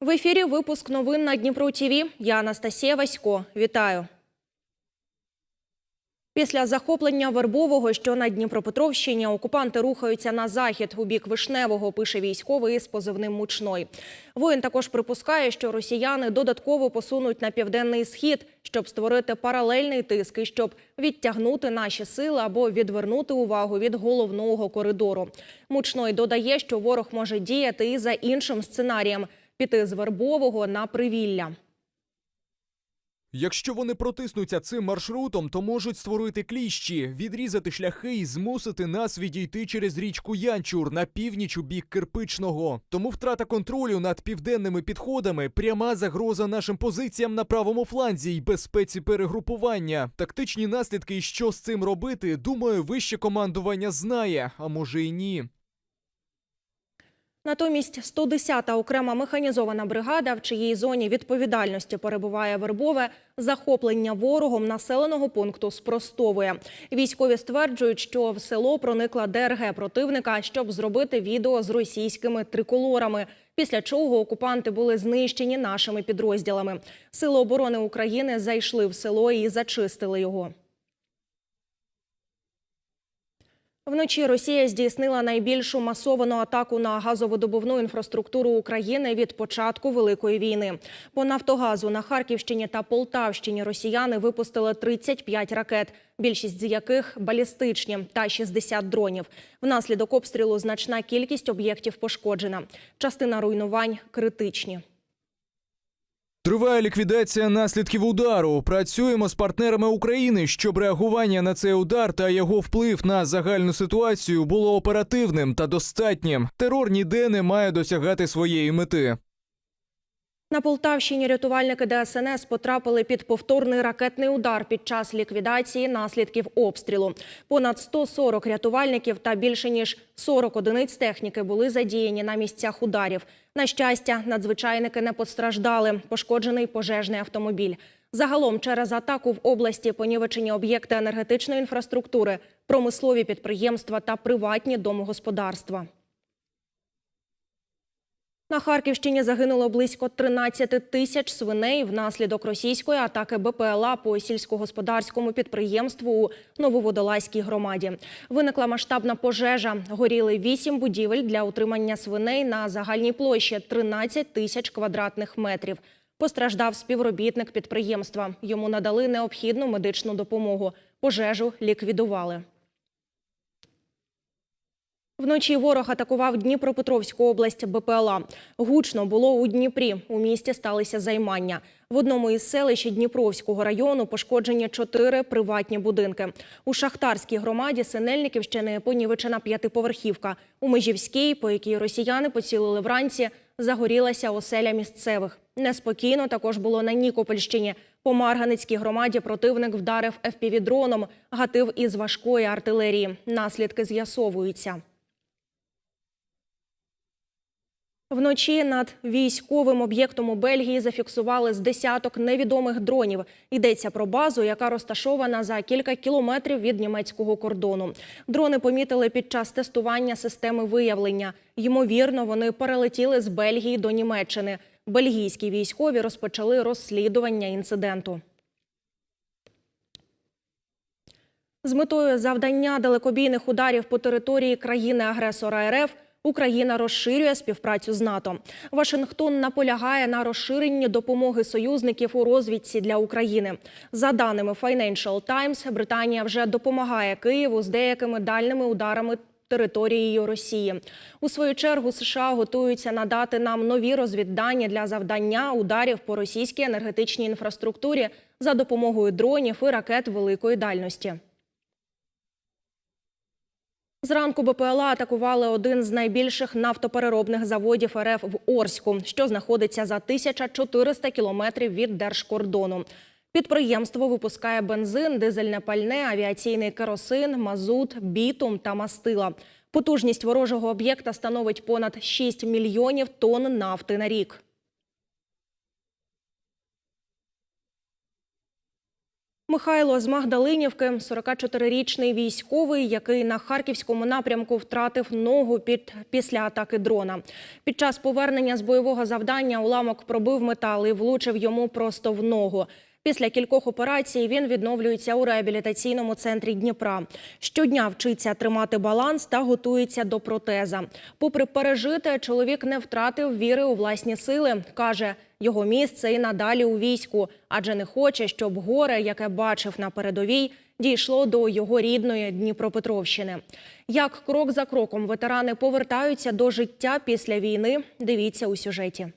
В ефірі випуск новин на Дніпро ТІВІ. Я Анастасія Васько. Вітаю. Після захоплення Вербового, що на Дніпропетровщині, окупанти рухаються на захід у бік Вишневого, пише військовий із позивним Мучной. Воїн також припускає, що росіяни додатково посунуть на південний схід, щоб створити паралельний тиск і щоб відтягнути наші сили або відвернути увагу від головного коридору. Мучной додає, що ворог може діяти і за іншим сценарієм – піти з Вербового на Привілля. Якщо вони протиснуться цим маршрутом, то можуть створити кліщі, відрізати шляхи і змусити нас відійти через річку Янчур на північ у бік Кирпичного. Тому втрата контролю над південними підходами пряма загроза нашим позиціям на правому фланзі й безпеці перегрупування. Тактичні наслідки, і що з цим робити, думаю, вище командування знає, а може й ні. Натомість 110-та окрема механізована бригада, в чиїй зоні відповідальності перебуває Вербове, захоплення ворогом населеного пункту спростовує. Військові стверджують, що в село проникла ДРГ противника, щоб зробити відео з російськими триколорами. Після чого окупанти були знищені нашими підрозділами. Сили оборони України зайшли в село і зачистили його. Вночі Росія здійснила найбільшу масовану атаку на газовидобувну інфраструктуру України від початку Великої війни. По Нафтогазу на Харківщині та Полтавщині росіяни випустили 35 ракет, більшість з яких балістичні, та 60 дронів. Внаслідок обстрілу значна кількість об'єктів пошкоджена. Частина руйнувань критичні. Триває ліквідація наслідків удару. Працюємо з партнерами України, щоб реагування на цей удар та його вплив на загальну ситуацію було оперативним та достатнім. Терор ніде не має досягати своєї мети. На Полтавщині рятувальники ДСНС потрапили під повторний ракетний удар під час ліквідації наслідків обстрілу. Понад 140 рятувальників та більше ніж 40 одиниць техніки були задіяні на місцях ударів. На щастя, надзвичайники не постраждали. Пошкоджений пожежний автомобіль. Загалом через атаку в області понівечені об'єкти енергетичної інфраструктури, промислові підприємства та приватні домогосподарства. На Харківщині загинуло близько 13 тисяч свиней внаслідок російської атаки БПЛА по сільськогосподарському підприємству у Нововодолазькій громаді. Виникла масштабна пожежа. Горіли вісім будівель для утримання свиней на загальній площі 13 тисяч квадратних метрів. Постраждав співробітник підприємства. Йому надали необхідну медичну допомогу. Пожежу ліквідували. Вночі ворог атакував Дніпропетровську область БПЛА. Гучно було у Дніпрі. У місті сталися займання. В одному із селищ Дніпровського району пошкоджені чотири приватні будинки. У Шахтарській громаді Синельниківщини понівечена п'ятиповерхівка. У Межівській, по якій росіяни поцілили вранці, загорілася оселя місцевих. Неспокійно також було на Нікопольщині. По Марганицькій громаді противник вдарив ФПВ-дроном, гатив із важкої артилерії. Наслідки з'ясовуються. Вночі над військовим об'єктом у Бельгії зафіксували з десяток невідомих дронів. Йдеться про базу, яка розташована за кілька кілометрів від німецького кордону. Дрони помітили під час тестування системи виявлення. Ймовірно, вони перелетіли з Бельгії до Німеччини. Бельгійські військові розпочали розслідування інциденту. З метою завдання далекобійних ударів по території країни-агресора РФ Україна розширює співпрацю з НАТО. Вашингтон наполягає на розширенні допомоги союзників у розвідці для України. За даними Financial Times, Британія вже допомагає Києву з деякими дальними ударами територією Росії. У свою чергу США готуються надати нам нові розвіддані для завдання ударів по російській енергетичній інфраструктурі за допомогою дронів і ракет великої дальності. Зранку БПЛА атакували один з найбільших нафтопереробних заводів РФ в Орську, що знаходиться за 1400 кілометрів від держкордону. Підприємство випускає бензин, дизельне пальне, авіаційний керосин, мазут, бітум та мастила. Потужність ворожого об'єкта становить понад 6 мільйонів тонн нафти на рік. Михайло з Магдалинівки, 44-річний військовий, який на харківському напрямку втратив ногу під після атаки дрона. Під час повернення з бойового завдання уламок пробив метал і влучив йому просто в ногу. Після кількох операцій він відновлюється у реабілітаційному центрі Дніпра. Щодня вчиться тримати баланс та готується до протеза. Попри пережите, чоловік не втратив віри у власні сили. каже, його місце і надалі у війську, адже не хоче, щоб горе, яке бачив на передовій, дійшло до його рідної Дніпропетровщини. Як крок за кроком ветерани повертаються до життя після війни, дивіться у сюжеті.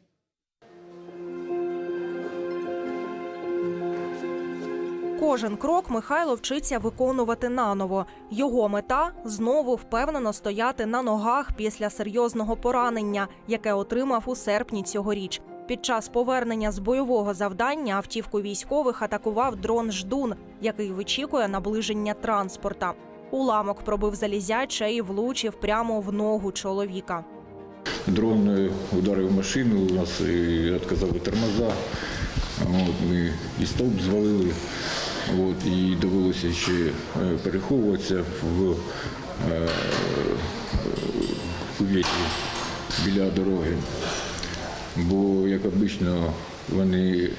Кожен крок Михайло вчиться виконувати наново. Його мета знову впевнено стояти на ногах після серйозного поранення, яке отримав у серпні цьогоріч. Під час повернення з бойового завдання автівку військових атакував дрон Ждун, який вичікує наближення транспорта. Уламок пробив залізяче і влучив прямо в ногу чоловіка. Дрон е, ударив машину, у нас відказали тормоза. От, ми і стовп звалили, от, і довелося ще е, переховуватися в е, біля дороги. Бо, як обично, вони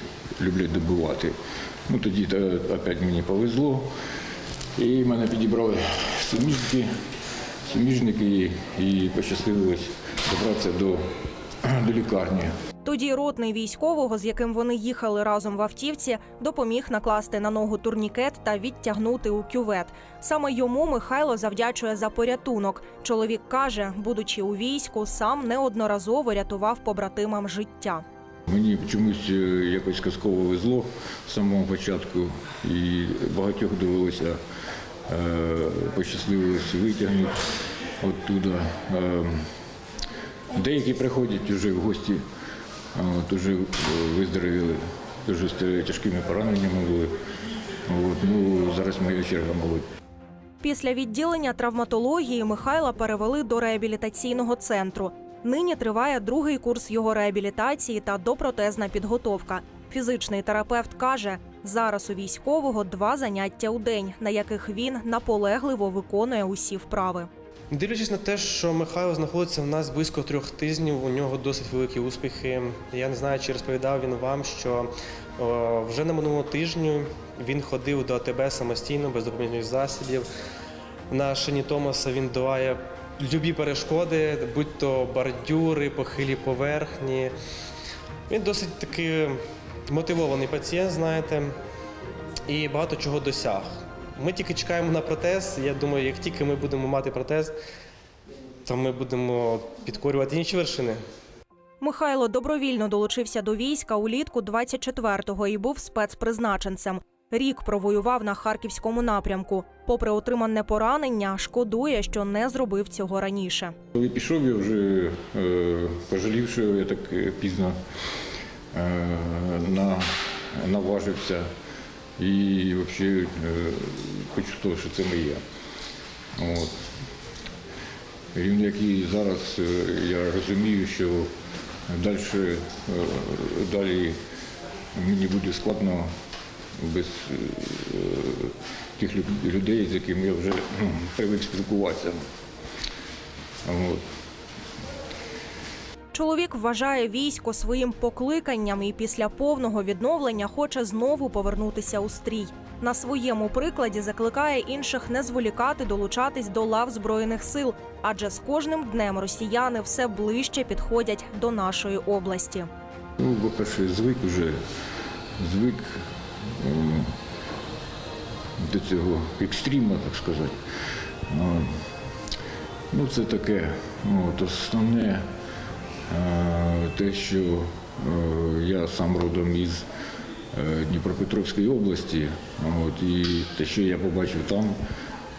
люблять добивати. Ну, тоді опять мені повезло. І мене підібрали суміжники, суміжники і пощасливилось добратися до, до лікарні. Тоді ротний військового, з яким вони їхали разом в автівці, допоміг накласти на ногу турнікет та відтягнути у кювет. Саме йому Михайло завдячує за порятунок. Чоловік каже, будучи у війську, сам неодноразово рятував побратимам життя. Мені чомусь е, якось казково везло з самого початку, і багатьох довелося е, витягнути оттуда. Е, деякі приходять вже в гості, от уже виздоровіли, дуже тяжкими пораненнями були. От, ну, зараз моя черга, мабуть. Після відділення травматології Михайла перевели до реабілітаційного центру. Нині триває другий курс його реабілітації та допротезна підготовка. Фізичний терапевт каже, зараз у військового два заняття у день, на яких він наполегливо виконує усі вправи. Дивлячись на те, що Михайло знаходиться в нас близько трьох тижнів, у нього досить великі успіхи. Я не знаю, чи розповідав він вам, що вже на минулому тижні він ходив до АТБ самостійно, без допоміжних засобів. На шині Томаса він долає любі перешкоди, будь то бордюри, похилі поверхні. Він досить таки мотивований пацієнт, знаєте, і багато чого досяг. Ми тільки чекаємо на протез. Я думаю, як тільки ми будемо мати протез, то ми будемо підкорювати інші вершини. Михайло добровільно долучився до війська улітку 24-го і був спецпризначенцем. Рік провоював на харківському напрямку. Попри отримане поранення, шкодує, що не зробив цього раніше. Коли пішов, я вже е, пожалів, що я так е, пізно е, на, наважився і взагалі е, почувствував, що це моє. От. Рівно як і зараз е, я розумію, що далі, е, далі мені буде складно без е, тих людей, з якими я вже ну, привик спілкуватися. От. Чоловік вважає військо своїм покликанням і після повного відновлення хоче знову повернутися у стрій. На своєму прикладі закликає інших не зволікати долучатись до лав збройних сил, адже з кожним днем росіяни все ближче підходять до нашої області. Ну, по-перше, звик уже, звик ем, до цього екстриму, так сказати. Ну, це таке. От, основне е, те, що е, я сам родом із е, Дніпропетровської області, от, і те, що я побачив там,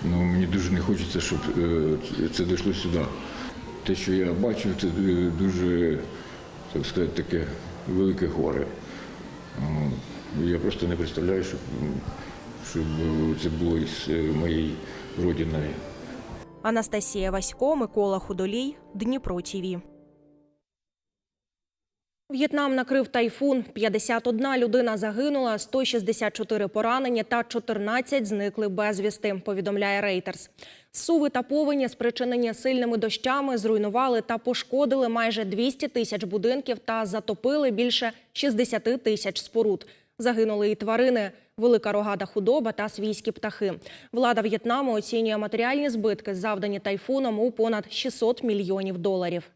ну, мені дуже не хочеться, щоб е, це дійшло сюди. Те, що я бачив, це е, дуже, так сказати, таке велике горе. Я просто не представляю, щоб, щоб це було із е, моєю родиною. Анастасія Васько, Микола Худолій, Дніпро ТІВІ. В'єтнам накрив тайфун. 51 людина загинула, 164 поранені та 14 зникли безвісти, повідомляє Рейтерс. Суви та повені, спричинені сильними дощами, зруйнували та пошкодили майже 200 тисяч будинків та затопили більше 60 тисяч споруд. Загинули і тварини, велика рогата худоба та свійські птахи. Влада В'єтнаму оцінює матеріальні збитки, завдані тайфуном, у понад 600 мільйонів доларів.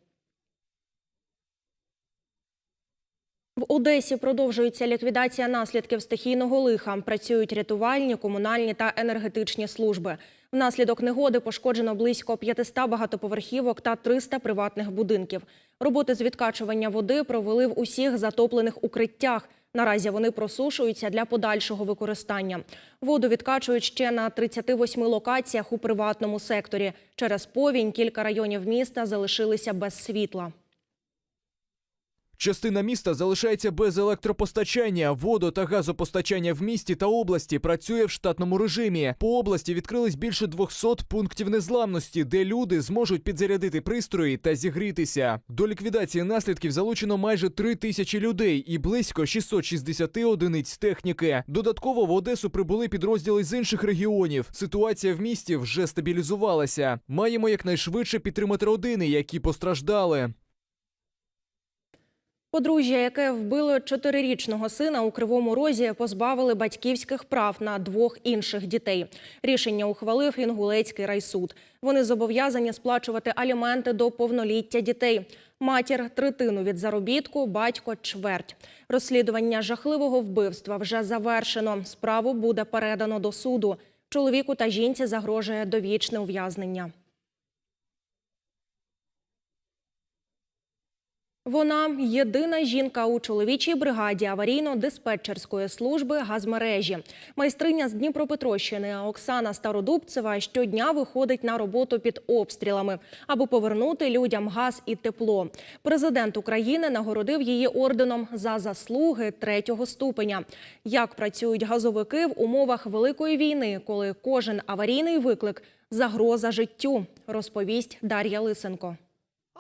В Одесі продовжується ліквідація наслідків стихійного лиха. Працюють рятувальні, комунальні та енергетичні служби. Внаслідок негоди пошкоджено близько 500 багатоповерхівок та 300 приватних будинків. Роботи з відкачування води провели в усіх затоплених укриттях. Наразі вони просушуються для подальшого використання. Воду відкачують ще на 38 локаціях у приватному секторі. Через повінь кілька районів міста залишилися без світла. Частина міста залишається без електропостачання. Водо та газопостачання в місті та області працює в штатному режимі. По області відкрились більше 200 пунктів незламності, де люди зможуть підзарядити пристрої та зігрітися. До ліквідації наслідків залучено майже 3 тисячі людей і близько 660 одиниць техніки. Додатково в Одесу прибули підрозділи з інших регіонів. Ситуація в місті вже стабілізувалася. Маємо якнайшвидше підтримати родини, які постраждали. Подружжя, яке вбило чотирирічного сина у Кривому Розі, позбавили батьківських прав на двох інших дітей. Рішення ухвалив Інгулецький райсуд. Вони зобов'язані сплачувати аліменти до повноліття дітей. Матір третину від заробітку, батько чверть. Розслідування жахливого вбивства вже завершено. Справу буде передано до суду. Чоловіку та жінці загрожує довічне ув'язнення. Вона єдина жінка у чоловічій бригаді аварійно-диспетчерської служби газмережі. Майстриня з Дніпропетровщини Оксана Стародубцева щодня виходить на роботу під обстрілами, аби повернути людям газ і тепло. Президент України нагородив її орденом за заслуги третього ступеня. Як працюють газовики в умовах великої війни, коли кожен аварійний виклик загроза життю, розповість Дар'я Лисенко.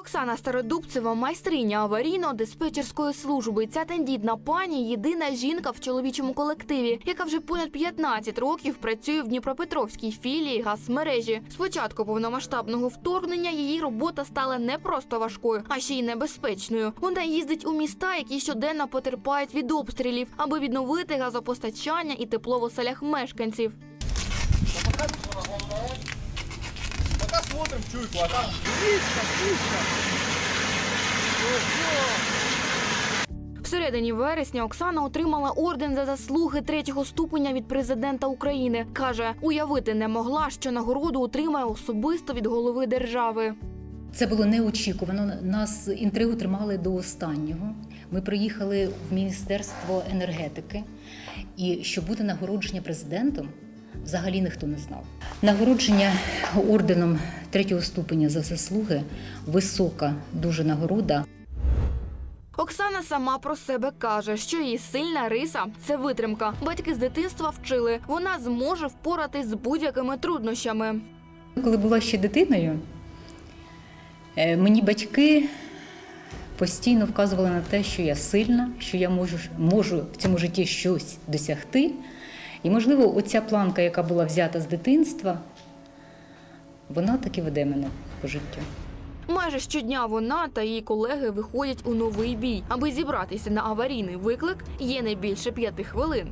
Оксана Стародубцева – майстриня аварійно-диспетчерської служби. Ця тендітна пані – єдина жінка в чоловічому колективі, яка вже понад 15 років працює в Дніпропетровській філії газмережі. З початку повномасштабного вторгнення її робота стала не просто важкою, а ще й небезпечною. Вона їздить у міста, які щоденно потерпають від обстрілів, аби відновити газопостачання і тепло в оселях мешканців. Всередині вересня Оксана отримала орден за заслуги третього ступеня від президента України. каже, уявити не могла, що нагороду отримає особисто від голови держави. Це було неочікувано. Нас інтригу тримали до останнього. Ми приїхали в Міністерство енергетики, і що буде нагородження президентом, взагалі ніхто не знав. Нагородження орденом третього ступеня за заслуги висока дуже нагорода. Оксана сама про себе каже, що її сильна риса це витримка. Батьки з дитинства вчили, вона зможе впоратись з будь-якими труднощами. Коли була ще дитиною, е, мені батьки постійно вказували на те, що я сильна, що я можу, можу в цьому житті щось досягти. І, можливо, оця планка, яка була взята з дитинства, вона таки веде мене по життю. Майже щодня вона та її колеги виходять у новий бій. Аби зібратися на аварійний виклик, є не більше п'яти хвилин.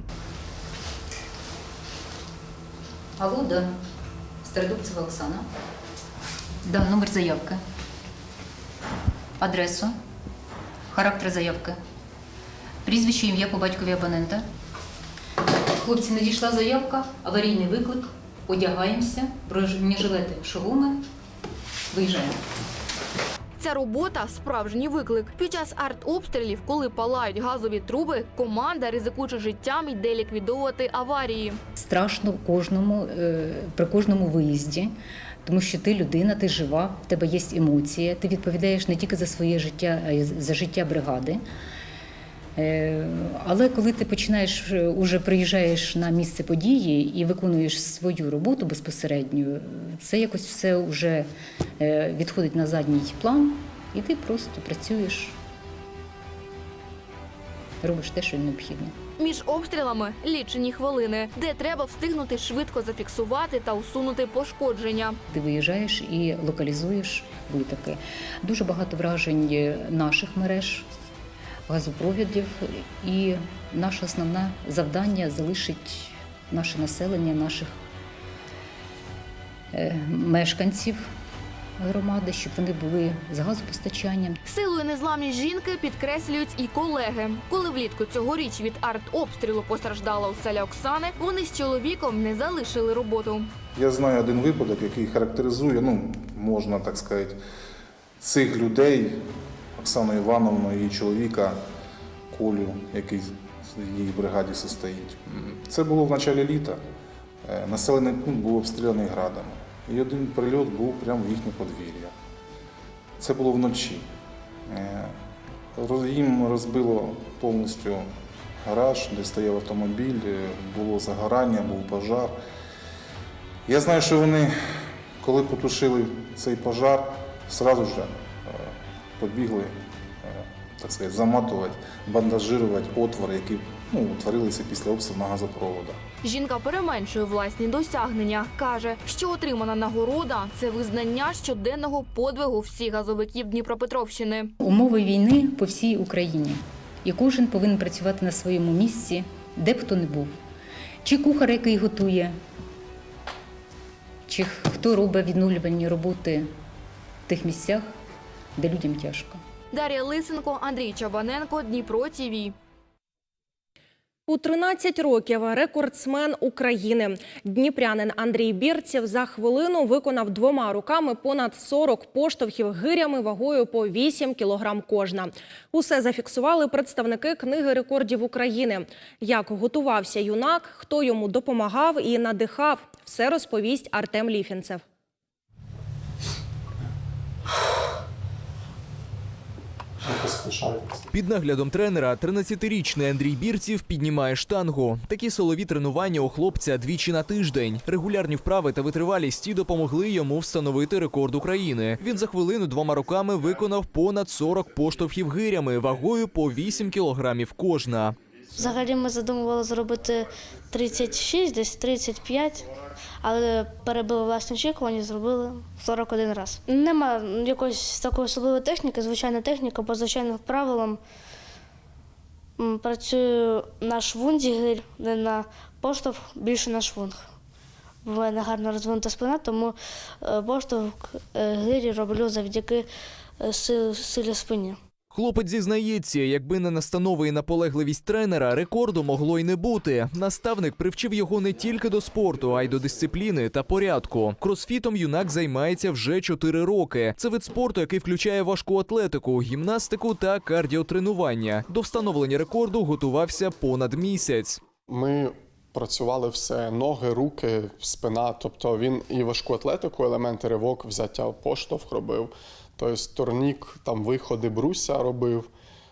Алло, да. Стародубцева Оксана. Да, номер заявки. Адресу. Характер заявки. Прізвище, ім'я по батькові абонента. Хлопці, надійшла заявка, аварійний виклик. Одягаємося, бронежилети, шоломи. Виїжджаємо. Ця робота справжній виклик. Під час артобстрілів, коли палають газові труби, команда, ризикуючи життям, йде ліквідовувати аварії. Страшно кожному, е, при кожному виїзді, тому що ти людина, ти жива, в тебе є емоції, ти відповідаєш не тільки за своє життя, а й за життя бригади. Е, Але коли ти починаєш е, уже приїжджаєш на місце події і виконуєш свою роботу безпосередньо, це якось все вже е, відходить на задній план, і ти просто працюєш робиш те, що необхідно. Між обстрілами лічені хвилини, де треба встигнути швидко зафіксувати та усунути пошкодження. Ти виїжджаєш і локалізуєш витоки. Дуже багато вражень наших мереж, газопровідів, і наше основне завдання залишить наше населення, наших е, мешканців громади, щоб вони були з газопостачанням, Силою незламність жінки підкреслюють і колеги. Коли влітку цьогоріч від артобстрілу постраждала оселя Оксани, вони з чоловіком не залишили роботу. Я знаю один випадок, який характеризує, ну, можна так сказати, цих людей, Оксану Івановну, її чоловіка Колю, який в її бригаді состоїть. Це було в началі літа. Е, Населений пункт був обстріляний градами. І один прильот був прямо в їхнє подвір'я. Це було вночі. Е, Їм розбило повністю гараж, де стояв автомобіль, е, було загорання, був пожар. Я знаю, що вони, коли потушили цей пожар, одразу ж побігли, е, так сказати, заматувати, бандажирувати отвори, які ну, утворилися після обстрілу на газопроводах. Жінка переменшує власні досягнення. каже, що отримана нагорода це визнання щоденного подвигу всіх газовиків Дніпропетровщини. Умови війни по всій Україні. І кожен повинен працювати на своєму місці, де б хто не був. Чи кухар, який готує, чи хто робить відновлювальні роботи в тих місцях, де людям тяжко. Дар'я Лисенко, Андрій Чабаненко, Дніпро ТІВІ. У 13 років рекордсмен України дніпрянин Андрій Бірців за хвилину виконав двома руками понад 40 поштовхів гирями вагою по 8 кілограм кожна. Усе зафіксували представники книги рекордів України. Як готувався юнак, хто йому допомагав і надихав, все розповість Артем Ліфінцев. Під наглядом тренера 13-річний Андрій Бірців піднімає штангу. Такі силові тренування у хлопця двічі на тиждень. Регулярні вправи та витривалість допомогли йому встановити рекорд України. Він за хвилину двома руками виконав понад 40 поштовхів гирями вагою по 8 кілограмів кожна. Взагалі ми задумували зробити 36, десь 35, але перебили власні очікування зробили 41 раз. Нема якоїсь такої особливої техніки, звичайна техніка, по звичайним правилам. Працюю на швунзі гирь, не на поштовх, більше на швунг. В мене гарно розвинута спина, тому е, поштовх е, гирі роблю завдяки е, силі спині. Хлопець зізнається, якби не настанови і наполегливість тренера, рекорду могло й не бути. Наставник привчив його не тільки до спорту, а й до дисципліни та порядку. Кросфітом юнак займається вже 4 роки. Це вид спорту, який включає важку атлетику, гімнастику та кардіотренування. До встановлення рекорду готувався понад місяць. Ми працювали все ноги, руки, спина. Тобто він і важку атлетику, елементи ривок, взяття поштовх робив. Тобто турнік, там виходи бруся робив.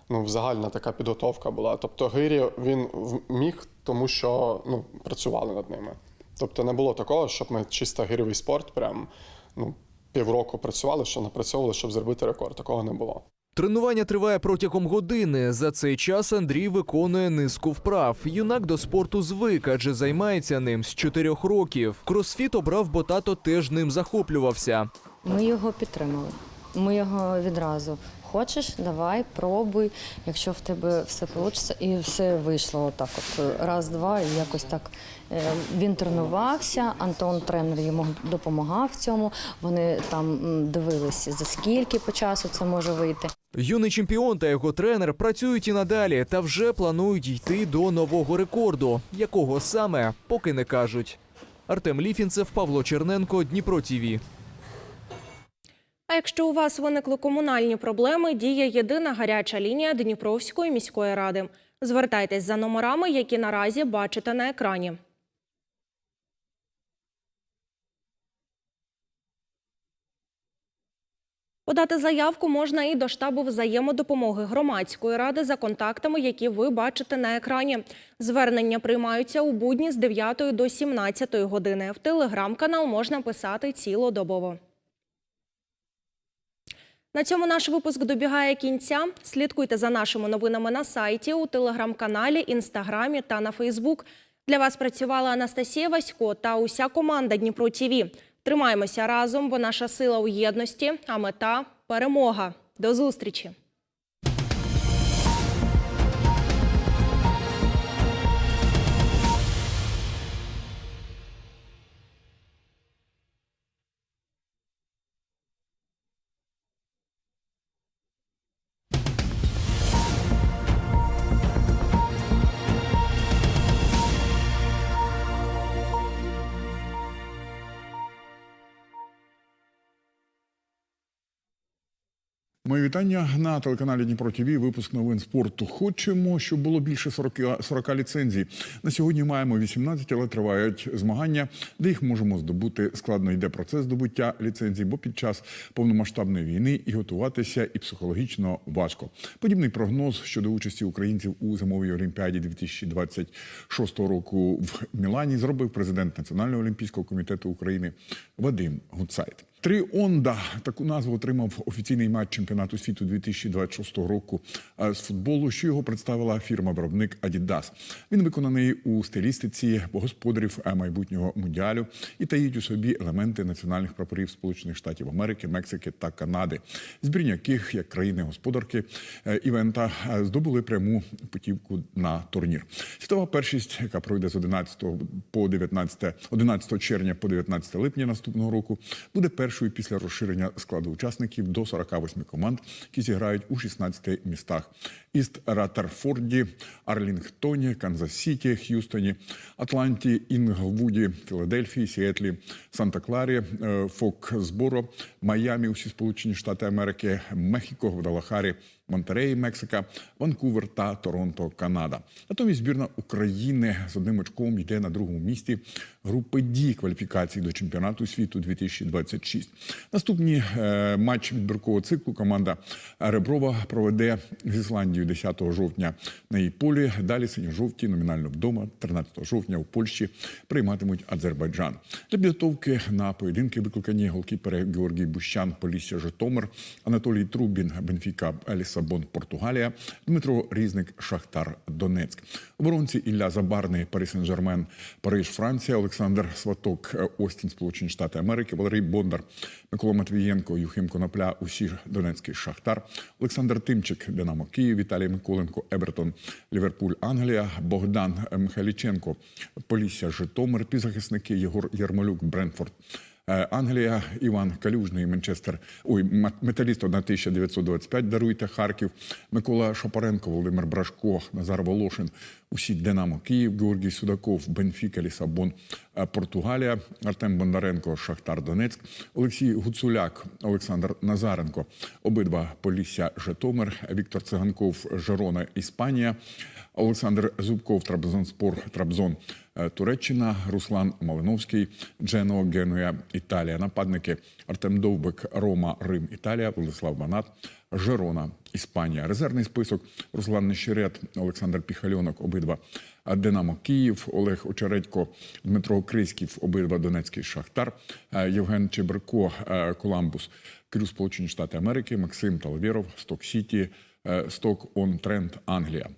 Ну, загальна така підготовка була. Тобто гирі він міг, тому що ну, працювали над ними. Тобто не було такого, щоб ми чисто гирьовий спорт, прям ну, півроку працювали, що напрацьовували, щоб зробити рекорд. Такого не було. Тренування триває протягом години. За цей час Андрій виконує низку вправ. Юнак до спорту звик, адже займається ним з 4 років. Кросфіт обрав, бо тато теж ним захоплювався. Ми його підтримали. Ми його відразу. Хочеш, давай, пробуй. Якщо в тебе все вийде, і все вийшло отак. От раз, два, і якось так. Е, Він тренувався, Антон, тренер, йому допомагав в цьому. Вони там дивилися, за скільки по часу це може вийти. Юний чемпіон та його тренер працюють і надалі та вже планують йти до нового рекорду. Якого саме, поки не кажуть. Артем Ліфінцев, Павло Черненко, Дніпро ТІВІ. Якщо у вас виникли комунальні проблеми, діє єдина гаряча лінія Дніпровської міської ради. Звертайтесь за номерами, які наразі бачите на екрані. Подати заявку можна і до штабу взаємодопомоги громадської ради за контактами, які ви бачите на екрані. Звернення приймаються у будні з 9 до 17 години. В телеграм-канал можна писати цілодобово. На цьому наш випуск добігає кінця. Слідкуйте за нашими новинами на сайті, у телеграм-каналі, інстаграмі та на Фейсбук. Для вас працювала Анастасія Васько та уся команда Дніпро ТІВІ. Тримаємося разом, бо наша сила у єдності, а мета перемога. До зустрічі! Мої вітання на телеканалі Дніпро ТВ, випуск новин спорту. Хочемо, щоб було більше 40, 40 ліцензій. На сьогодні маємо 18, але тривають змагання, де їх можемо здобути. Складно йде процес здобуття ліцензій, бо під час повномасштабної війни і готуватися, і психологічно важко. Подібний прогноз щодо участі українців у зимовій олімпіаді 2026 року в Мілані зробив президент Національного олімпійського комітету України Вадим Гуцайт. Три Онда таку назву отримав офіційний матч чемпіонату світу 2026 року е, з футболу, що його представила фірма-виробник Adidas. Він виконаний у стилістиці господарів е, майбутнього мундіалю і таїть у собі елементи національних прапорів Сполучених Штатів Америки, Мексики та Канади, збірні яких як країни-господарки е, івента здобули пряму путівку на турнір. Світова першість, яка пройде з 11 по 19, 11 червня по 19 липня наступного року, буде першою після розширення складу учасників до 48 команд, які зіграють у 16 містах: Іст Раттерфорді, Арлінгтоні, Канзас-Сіті, Х'юстоні, Атланті, Інглвуді, Філадельфії, Сіетлі, Санта-Кларі, е, Фоксборо, Майамі, усі Сполучені Штати Америки, Мехіко, Гвадалахарі, Монтереї, Мексика, Ванкувер та Торонто, Канада. Натомість збірна України з одним очком йде на другому місці групи Ді кваліфікації до чемпіонату світу 2026. Наступні е, матч відбіркового циклу команда Реброва проведе з Ісландією 10 жовтня на її полі. Далі синьо-жовті номінально вдома 13 жовтня у Польщі прийматимуть Азербайджан. Для підготовки на поєдинки викликані голкіпери Георгій Бущан, Полісся Житомир, Анатолій Трубін, Бенфіка Лісабон, Португалія, Дмитро Різник, Шахтар Донецьк. Оборонці Ілля Забарний, Парі Сен-Жермен, Париж, Франція, Олександр Сваток, Остін, Сполучені Штати Америки, Валерій Бондар, Микола Матвієнко, Юхим Конопля, усі Донецький Шахтар, Олександр Тимчик, Динамо Київ, Віталій Миколенко, Ebерton, Ліверпуль, Англія, Богдан Михайліченко, Полісся, Житомир, півзахисники Єгор Ярмолюк, Брентфорд. Е, Англія, Іван Калюжний, Манчестер, ой, металіст 1925, даруйте Харків, Микола Шапаренко, Володимир Брашко, Назар Волошин, усі Динамо Київ, Георгій Судаков, Бенфіка, Лісабон, е, Португалія, Артем Бондаренко, Шахтар Донецьк, Олексій Гуцуляк, Олександр Назаренко, обидва Полісся, Житомир, Віктор Циганков, Жерона, Іспанія, Олександр Зубков, Трабзонспор, Трабзон, е, Туреччина, Руслан Малиновський, Джено Генуя, Італія. Нападники Артем Довбик, Рома, Рим, Італія, Владислав Банат, Жерона, Іспанія. Резервний список Руслан Нещерет, Олександр Піхальонок, обидва Динамо Київ, Олег Очередько, Дмитро Криськів, обидва Донецький Шахтар, е, Євген Чеберко, е, Коламбус, Крю Сполучені Штати Америки, Максим Талавєров, Сток Сіті, е, Сток Он Тренд, Англія.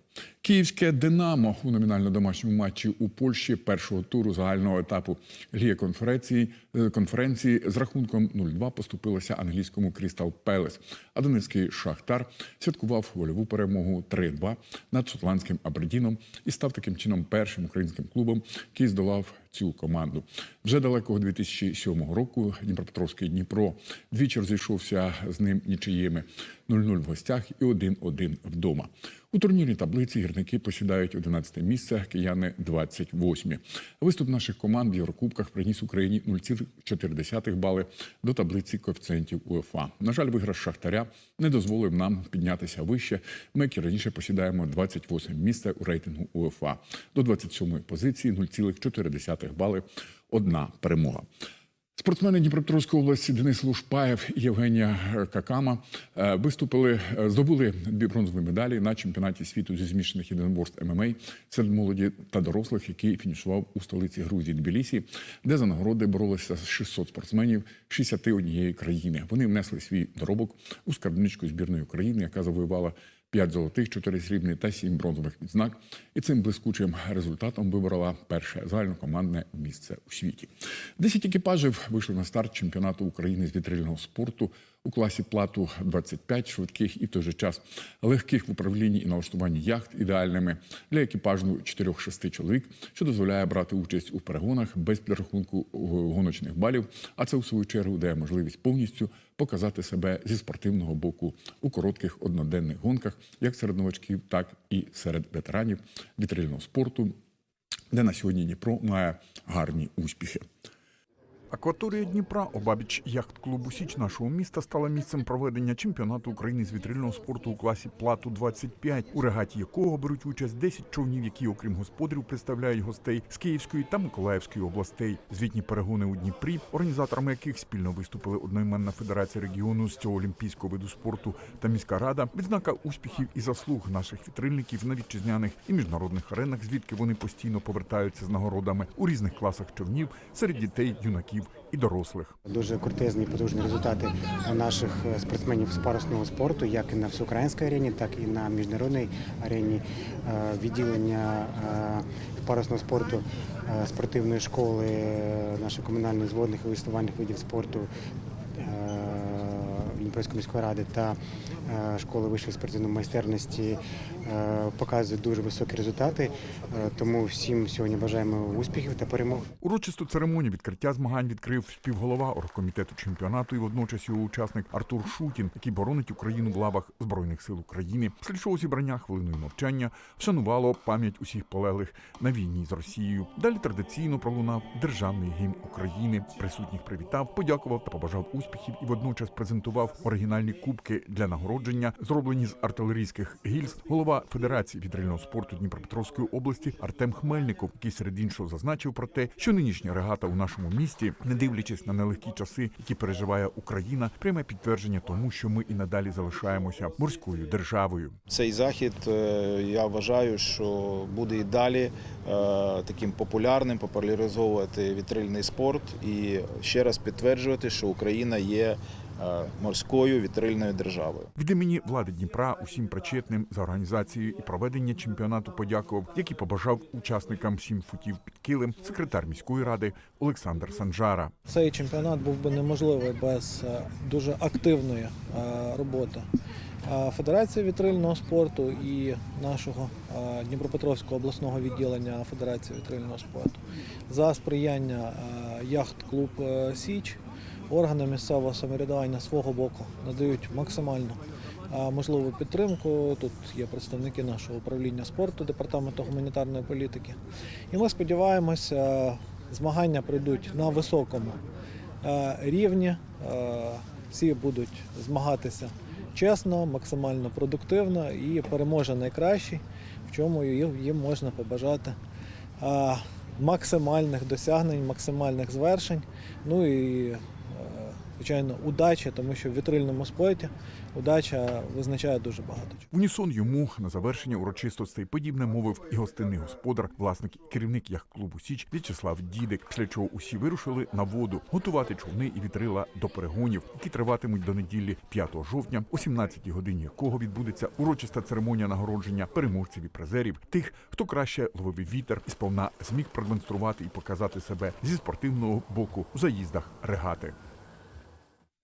Київське Динамо у номінально домашньому матчі у Польщі першого туру загального етапу Ліги конференції, е, конференції з рахунком 0-2 поступилося англійському Крістал Пелес. А Донецький Шахтар святкував вольову перемогу 3-2 над шотландським Абердіном і став таким чином першим українським клубом, який здолав цю команду. Вже далекого 2007 року Дніпропетровський Дніпро двічі розійшовся з ним нічиїми 0-0 в гостях і 1-1 вдома. У турнірній таблиці гірники посідають 11 місце, кияни 28. Виступ наших команд в Єврокубках приніс Україні 0,4 бали до таблиці коефіцієнтів УЕФА. На жаль, виграш Шахтаря не дозволив нам піднятися вище. Ми, як і раніше, посідаємо 28 місце у рейтингу УЕФА. До 27 позиції 0,4 бали – одна перемога. Спортсмени Дніпропетровської області Денис Лушпаєв і Євгенія е, Какама е, виступили, е, здобули дві бронзові медалі на чемпіонаті світу зі змішаних єдиноборств ММА серед молоді та дорослих, який фінішував у столиці Грузії Тбілісі, де за нагороди боролися 600 спортсменів 61 країни. Вони внесли свій доробок у скарбничку збірної України, яка завоювала 5 золотих, 4 срібні та 7 бронзових відзнак. І цим блискучим результатом виборола перше загальнокомандне місце у світі. Десять екіпажів вийшли на старт чемпіонату України з вітрильного спорту у класі плату 25 швидких і в той же час легких в управлінні і налаштуванні яхт ідеальними для екіпажу 4-6 чоловік, що дозволяє брати участь у перегонах без підрахунку гоночних балів. А це у свою чергу дає можливість повністю показати себе зі спортивного боку у коротких одноденних гонках, як серед новачків, так і серед ветеранів вітрильного спорту, де на сьогодні Дніпро має гарні успіхи. Акваторія Дніпра, обабіч яхт-клубу Січ нашого міста, стала місцем проведення чемпіонату України з вітрильного спорту у класі плату 25, у регаті якого беруть участь 10 човнів, які, окрім господарів, представляють гостей з Київської та Миколаївської областей. Звітні перегони у Дніпрі, організаторами яких спільно виступили одноіменна федерація регіону з цього олімпійського виду спорту та міська рада, відзнака успіхів і заслуг наших вітрильників на вітчизняних і міжнародних аренах, звідки вони постійно повертаються з нагородами у різних класах човнів серед дітей, юнаків і дорослих. Дуже крутезні потужні результати наших е, спортсменів з парусного спорту, як і на всеукраїнській арені, так і на міжнародній арені. Е, Відділення е, парусного спорту спортивної школи наших нашої комунальної зводних і виставальних видів спорту. Дніпровської міської ради та е, школи вищої спортивної майстерності е, показують дуже високі результати. Е, Тому всім сьогодні бажаємо успіхів та перемог. Урочисту церемонію відкриття змагань відкрив співголова оргкомітету чемпіонату і водночас його учасник Артур Шутін, який боронить Україну в лавах збройних сил України. Після зібрання хвилиною мовчання вшанувало пам'ять усіх полеглих на війні з Росією. Далі традиційно пролунав державний гімн України. Присутніх привітав, подякував та побажав успіхів і водночас презентував оригінальні кубки для нагородження, зроблені з артилерійських гільз. Голова Федерації вітрильного спорту Дніпропетровської області Артем Хмельников, який серед іншого зазначив про те, що нинішня регата у нашому місті, не дивлячись на нелегкі часи, які переживає Україна, пряме підтвердження тому, що ми і надалі залишаємося морською державою. Цей захід е, я вважаю, що буде і далі е, таким популярним, популяризовувати вітрильний спорт і ще раз підтверджувати, що Україна є морською вітрильною державою. Від імені влади Дніпра усім причетним за організацію і проведення чемпіонату подякував, як і побажав учасникам сім футів під килим секретар міської ради Олександр Санжара. Цей чемпіонат був би неможливий без е, дуже активної е, роботи е, Федерації вітрильного спорту і нашого е, Дніпропетровського обласного відділення Федерації вітрильного спорту за сприяння е, яхт-клуб е, Січ. Органи місцевого самоврядування свого боку надають максимальну можливу підтримку. Тут є представники нашого управління спорту, департаменту гуманітарної політики. І ми сподіваємося, змагання пройдуть на високому рівні. Всі будуть змагатися чесно, максимально продуктивно і переможе найкращий, в чому їм можна побажати максимальних досягнень, максимальних звершень. Ну і звичайно, удачі, тому що в вітрильному спорті удача визначає дуже багато. В унісон йому на завершення урочистостей подібне мовив і гостинний господар, власник і керівник яхт-клубу Січ В'ячеслав Дідик. Після чого усі вирушили на воду готувати човни і вітрила до перегонів, які триватимуть до неділі 5 жовтня, о 17 годині якого відбудеться урочиста церемонія нагородження переможців і призерів, тих, хто краще ловив вітер і сповна зміг продемонструвати і показати себе зі спортивного боку у заїздах регати.